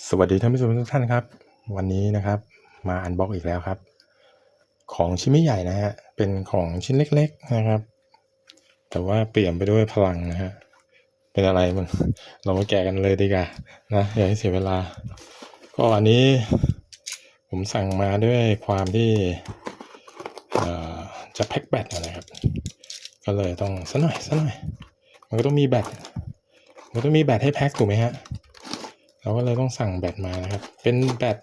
สวัสดีท่านผู้ชมทุกท่านครับ วันนี้นะครับมาอันบ็อกอีกแล้วครับ ของชิ้นไม่ใหญ่นะฮะเป็นของชิ้นเล็ก ๆนะครับ แต่ว่าเปลี่ยนไปด้วยพลังนะฮะเป็นอะไรมันเรามาแกะกันเลยดีกว่านะอย่าให้เสียเวลา ก็อันนี้ผมสั่งมาด้วยความที่จะแพ็คแบตนะครับ ก็เลยต้องสัหน่อยสัหน่อย มันก็ต้องมีแบตมันก็ต้องมีแบตให้แพ็คถูกไหมฮะ เราก็เลยต้องสั่งแบตมานะครับ เป็นแบต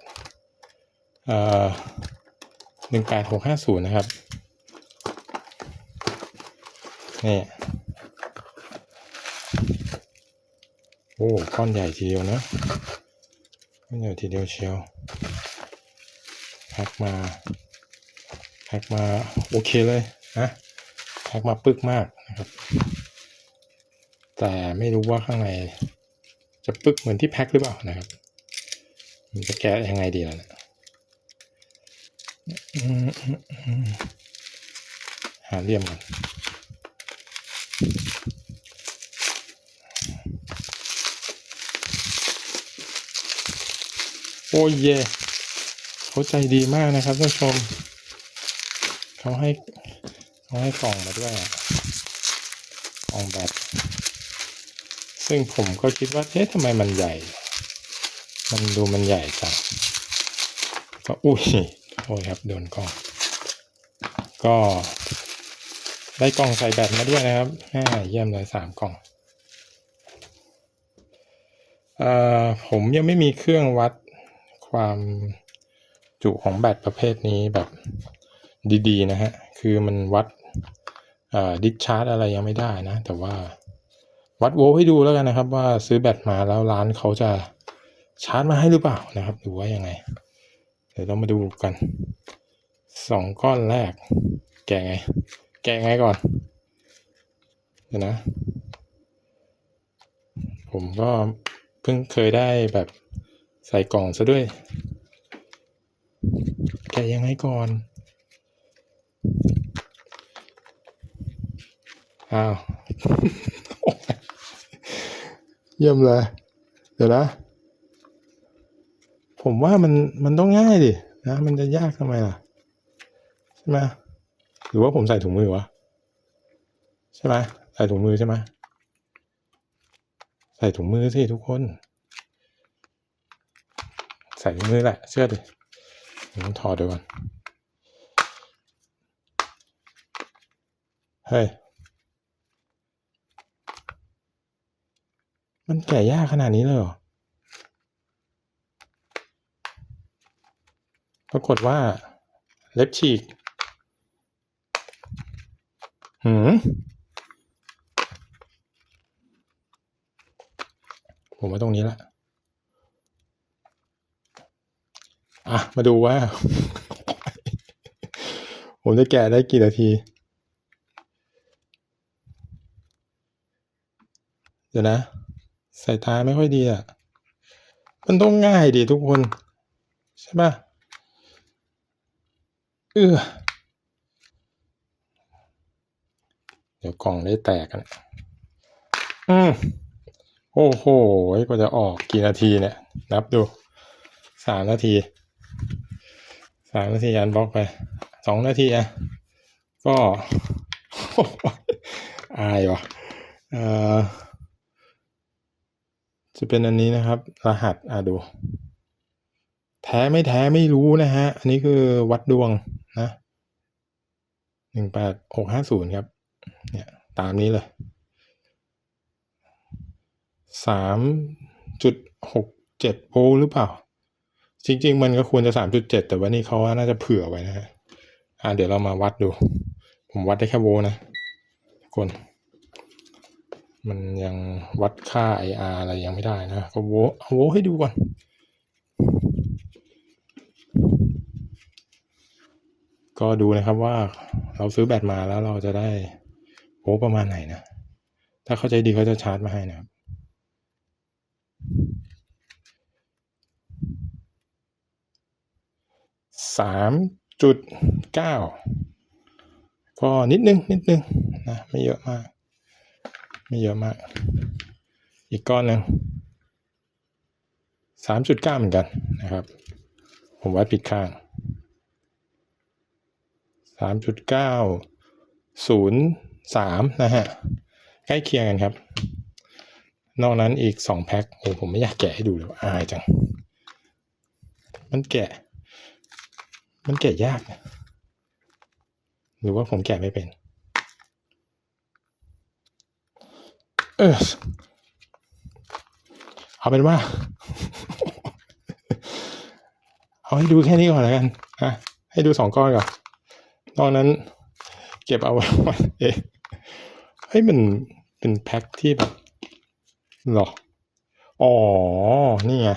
เอ่อหนึ่งแปดหกห้าศูนย์นะครับ นี่โอ้ก้อนใหญ่ทีเดียวนะก้อนใหญ่ทีเดียวเชียวแพ็คมาแพ็คมาโอเคเลยนะแพ็คมาปึกมากนะครับ แต่ไม่รู้ว่าข้างใน จะปึ๊กเหมือนที่แพ็คหรือเปล่านะครับ มันจะแกะยังไงดีล่ะนี่ยอืมอืมอืมหาเหลี่ยมก่อนโอ้ยเย่เขาใจดีมากนะครับท่านผู้ชม เขาให้เขาให้กล่องมาด้วยอะกล่องแบบ ซึ่งผมก็คิดว่า เอ๊ะทำไมมันใหญ่ มันดูมันใหญ่จัง ก็อุ้ย โอ้ยครับ โดนกล่อง ก็ได้กล่องใส่แบตมาด้วยนะครับอ่าเยี่ยมเลยสามกล่องเอ่อผมยังไม่มีเครื่องวัดความจุของแบตประเภทนี้แบบดีๆนะฮะ คือมันวัดอ่อดิสชาร์จอะไรยังไม่ได้นะ แต่ว่า วัดโวลต์ให้ดูแล้วกันนะครับ ว่าซื้อแบตมาแล้วร้านเขาจะชาร์จมาให้หรือเปล่านะครับหรือว่ายังไง เดี๋ยวเรามาดูกันสองก้อนแรก แกะไง แกะไงก่อนเดี๋ยวนะ ผมก็เพิ่งเคยได้แบบใส่กล่องซะด้วย แกะยังไงก่อนอ้าว เยี่ยมเลย เดี๋ยวนะ ผมว่ามันมันต้องง่ายดินะ มันจะยากทำไมล่ะ ใช่ไหมหรือว่าผมใส่ถุงมือวะ ใช่ไหมใส่ถุงมือใช่ไหมใส่ถุงมือสิทุกคน ใส่ถุงมือแหละ เชื่อดิผมถอดดูก่อน เฮ้ย มันแก่ยากขนาดนี้เลยเหรอ ปรากฏว่า เล็บฉีก หืม ผมว่าตรงนี้แหละ อะ มาดูว่า ผมจะแกะได้กี่นาทีเดี๋ยวนะ สายตาไม่ค่อยดีอะ มันต้องง่ายดีทุกคน ใช่ปะเออเดี๋ยวกล่องได้แตกกันอืมโอ้โหกว่าจะออกกี่นาทีเนี่ย นับดู สามนาที สามนาทีอันบล็อกไป สองนาทีอะ ก็ อายว่ะ เอ่อ จะเป็นอันนี้นะครับ รหัสอะดู แท้ไม่แท้ไม่รู้นะฮะ อันนี้คือวัดดวงนะหนึ่งแปดหกห้าศูนย์ครับ เนี่ยตามนี้เลยสามจุดหกเจ็ดโวลต์หรือเปล่า จริง ๆ มันก็ควรจะสามจุดเจ็ดแต่ว่านี่เขาว่าน่าจะเผื่อไว้นะฮะอ่าเดี๋ยวเรามาวัดดู ผมวัดได้แค่โวลต์นะคน มันยังวัดค่า IR อะไรยังไม่ได้นะก็โวลต์เอาโวให้ดูก่อนก็ดูนะครับว่าเราซื้อแบตมาแล้วเราจะได้โวประมาณไหนนะ ถ้าเข้าใจดีเขาจะชาร์จมาให้นะครับสามจุดเก้าก็นิดนึง นิดนึงนะ ไม่เยอะมาก ไม่เยอะมาก อีกก้อนหนึ่งสามจุดเก้าเหมือนกันนะครับ ผมวัดผิดข้างสามจุดเก้าศูนย์สามนะฮะ ใกล้เคียงกันครับ นอกนั้นอีกสองแพ็คโอ้ผมไม่อยากแกะให้ดูเลยอายจัง มันแกะ มันแกะยากนะหรือว่าผมแกะไม่เป็น เออเอาเป็นว่า เอาให้ดูแค่นี้ก่อนแล้วกันอะให้ดูสองก้อนก่อนนอกนั้น เก็บเอาไว้วันเองเฮ้ยมันเป็นแพ็คที่แบบหรอ อ๋อ นี่ไง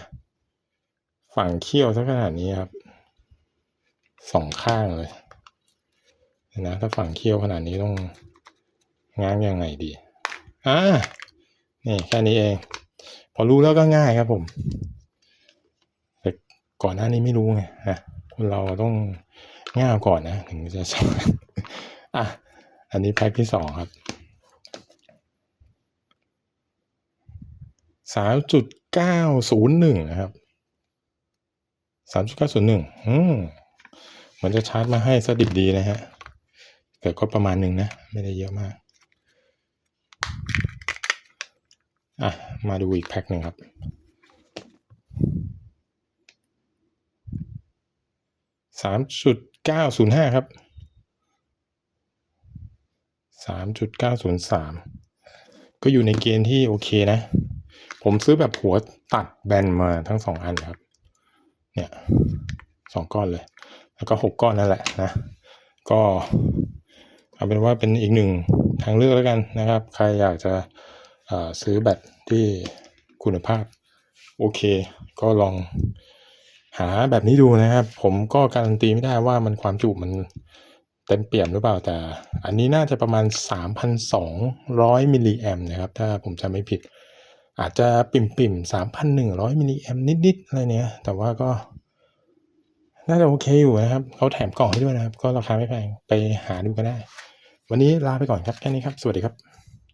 ฝั่งเขี้ยวซะขนาดนี้ครับ สองข้างเลยเดี๋ยวนะ ถ้าฝั่งเขี้ยวขนาดนี้ต้องง้างยังไงดี อ่านี่แค่นี้เอง พอรู้แล้วก็ง่ายครับผมแต่ก่อนหน้านี้ไม่รู้ไงฮะคนเราต้องง่ายก่อนนะถึงจะชอบอะอันนี้แพ็คที่สองครับสามจุดเก้าศูนย์หนึ่งนะครับสามจุดเก้าศูนย์หนึ่งอืมเหมือนจะชาร์จมาให้สดิบดีนะฮะแต่ก็ประมาณหนึ่งนะ ไม่ได้เยอะมาก อะ มาดูอีกแพ็คหนึ่งครับ สามจุดเก้าศูนย์ห้าครับ สามจุดเก้าศูนย์สามก็อยู่ในเกณฑ์ที่โอเคนะ ผมซื้อแบบหัวตัดแบนมาทั้งสองอันครับ เนี่ยสองก้อนเลย แล้วก็หกก้อนนั่นแหละนะ ก็ เอาเป็นว่าเป็นอีกหนึ่งทางเลือกแล้วกันนะครับ ใครอยากจะซื้อแบตที่คุณภาพโอเค ก็ลองหาแบบนี้ดูนะครับ ผมก็การันตีไม่ได้ว่ามันความจุมันเต็มเปี่ยมหรือเปล่าแต่ อันนี้น่าจะประมาณ 3,200มิลลิแอมนะครับ ถ้าผมจำไม่ผิด อาจจะปิ่มปิ่มสามพันหนึ่งร้อยมิลลิแอมนิดๆอะไรเนี้ย แต่ว่าก็ น่าจะโอเคอยู่นะครับ เขาแถมกล่องให้ด้วยนะครับ ก็ราคาไม่แพงไปหาดูกันได้ วันนี้ลาไปก่อนครับแค่นี้ครับ สวัสดีครับ